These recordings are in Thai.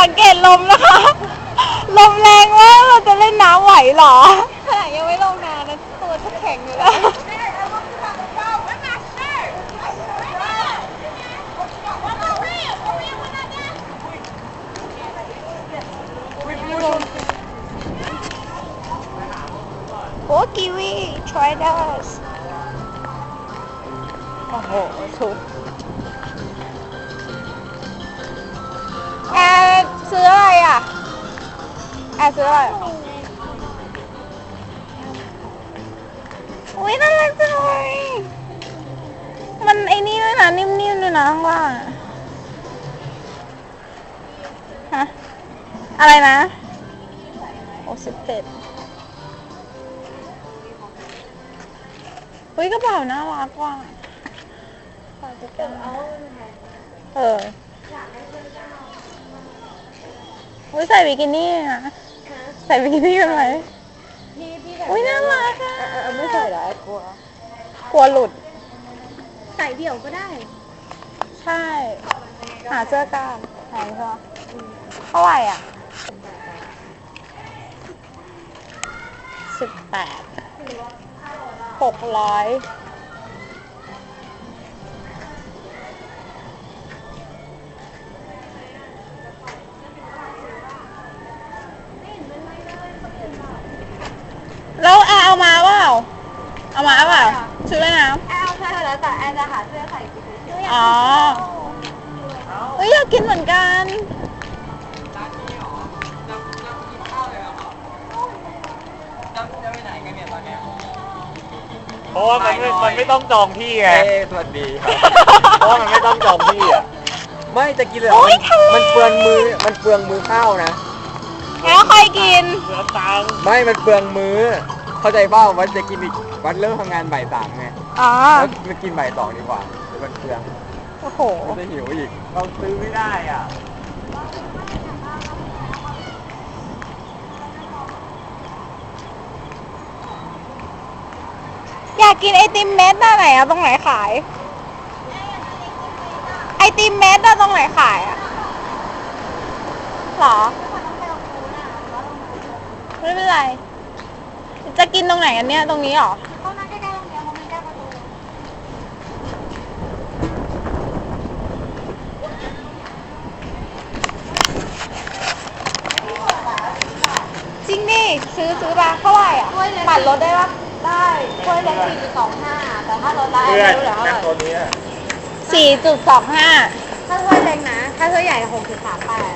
สังเกตลมนะคะ ลมแรงมากเราจะเล่นน้ำไหวเหรอ ขนาดยังไม่ลงนานนะตัวจะแข็งอยู่แล้ว โอ้กีวี try this โอ้โหชุดแอร์ซื้ออะไรอะ แอร์ซื้ออะไรอุ้ยน่ารักจังเลยมันไอ้นี่ด้วยนะ นิ่มๆด้วยนะข้างล่างอะฮะ อะไรนะโอ้สิบเจ็ดอุ้ยกระเป๋าน่ารักว่ะเอออุ้ยใส่บิกินี่นะ ส่บิกินี่กันไหมพี่พี่อุ้ยน่ารักอะไม่ใส่หรอกลัว กลัวหลุด ใส่เดี่ยวก็ได้ ใช่ หาเสื้อกล้ามไหนเธอเท่าไหร่อะสิบแปดหกร้อย เอามาเปล่า เอามาเปล่าชุดว่ายน้ำแอลใช่แล้วแต่แอลจะหาเสื้อใส่กี่ตัวอ๋อเฮ้ยอยากกินเหมือนกันเพราะว่ามันไม่มันไม่ต้องจองที่ไง เอ้สวัสดีครับ เพราะว่ามันไม่ต้องจองที่อะ ไม่จะกินเลยโอ๊ยมันทำไม มันเปลืองมือ มันเปลืองมือข้าวนะ แล้วใครกิน เหลือตังค์ไม่ มันเปลืองมือ เข้าใจเปล่าวันจะกินอีกวันเริ่มทำงานบ่ายสามไงอ๋อ แล้วมากินบ่ายสองดีกว่าเดี๋ยวมันเปลืองโอ้โห มันจะหิวอีกเราซื้อไม่ได้อะอยากกินไอติมเม็ดน่ะไหนอะตรงไหนขาย ไอติมเม็ดน่ะตรงไหนขายอะหรอ ไม่เป็นไร จะกินตรงไหนกันเนี่ย ตรงนี้หรอเข้านั่งใกล้ๆตรงเนี้ยเพราะมันใกล้ประตูจริงดิซื้อซื้อปะเท่าไหร่อะบัตรลดได้ปะได้ถ้วยเล็กสี่จุดสองห้าแต่ถ้าลดละแอเพื่อลนไม่รู้เหรอนั่งตัวนี้อะสี่จุดสองห้าถ้าถ้วยเล็กนะ ถ้าถ้วยใหญ่หกจุดสามแปด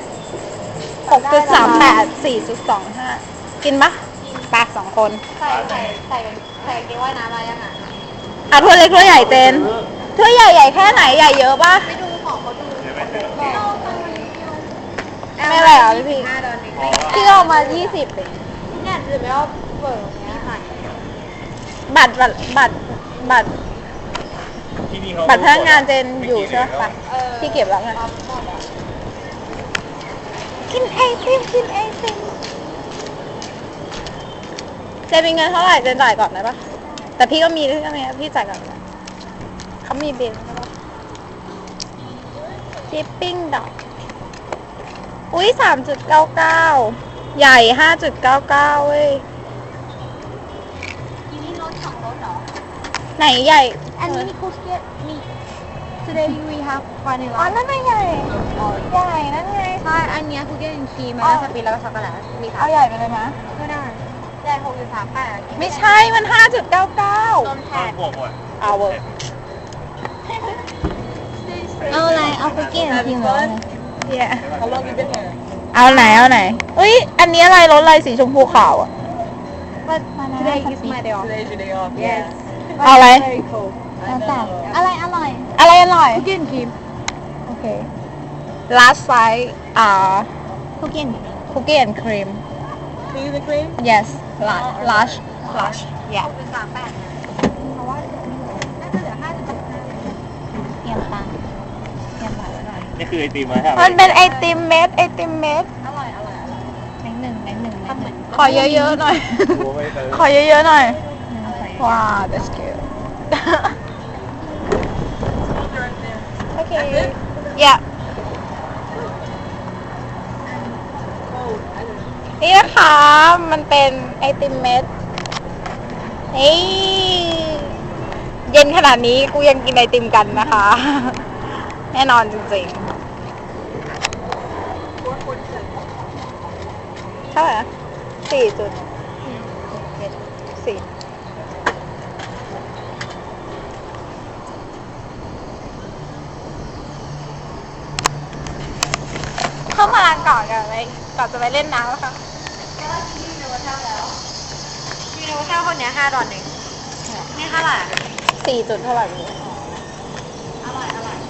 หกจุดสามแปดสี่จุดสองห้ากินปะ ปสองคนใส่ใส่ใส่ใส่กางเกงว่ายน้ำมายังอะอะถ้วยเล็กถ้วยใหญ่เจนถ้วยใหญ่ใหญ่แค่ไหนใหญ่เยอะปะ ไปดูของเขาดูไม่อะไรเหรอพี่ ห้าดอนเองพี่เอามายี่สิบเองเนี่ยหรือไม่ว่าเปิดตรงนี้ค่ะบัตรบัตรบัตรบัตรที่นี่เขาบัตรพนักงานเจนอยู่ใช่ปะพี่เก็บแล้วไงเอาหมดอะกินไอติมกินไอติม จนมีเงินเท่าไหร่เจนจ่ายก่อนได้ปะแต่พี่ก็มีพี่ก็มีพี่จ่ายก่อนนะเขามีบิลใช่ปะชิปปิ้งดอกอุ้ยสามจุดเก้าเก้าใหญ่ห้าจุดเก้าเก้าเว้ยทีนี้รถสองรถเหรอ ไหนใหญ่ อันนี้มีคุกกี้มี today we have อ๋อ vanilla นั่นไงใหญ่ ใหญ่ นั่นไง ใช่ อันเนี้ยคุกกี้เป็นครีมอ๋อแล้วสปีดแล้วก็ช็อกโกแลตมีสาเอามใหญ่ไปเลยนะก็ได้ ใหญ่หกจุดสามแปดไม่ใช่มันห้าจุดเก้าเก้ารวมแทเอานบวกหมด เอาเวอร์เอาอะไร เอาคุกกี้ครีมเหรอเนี่ยเอาไหน เอาไหนอุ้ย อันนี้อะไรรสอะไรสีชมพูขาวอะ But today is my day off yes เอาอะไร very cold แล้วแต่อะไรอร่อย อะไรอร่อยคุกกี้ครีมโอเค last size อ่าคุกกี้ cookie and cream cookies and cream yes large large large yeah หกจุดสามแปดเพราะว่าน่าจะเหลือห้าจุดห้าเยี่ยมปังเยี่ยมปังหน่อยนี่คือไอติมมาใช่ไหมมันเป็นไอติมเม็ดไอติมเม็ดอร่อยอร่อยอร่อยแบงค์หนึ่งแบงค์หนึ่งทำเหมือนขอเยอะๆหน่อยกูไม่ซื้อขอเยอะๆหน่อยว้าว that's cute โอเค yeah นี่นะคะ มันเป็นไอติมเม็ดเฮ้ยเย็นขนาดนี้กูยังกินไอติมกันนะคะ แน่นอนจริงๆเท่าไหร่นะสี่จุดสี่เข้ามาก่อนกันไป ก่อนจะไปเล่นน้ำนะคะยูนิเวอร์แซลคนเนี้ยห้าดอลเองนี่เท่าไหร่สี่จุดเท่าไหร่ไม่รู้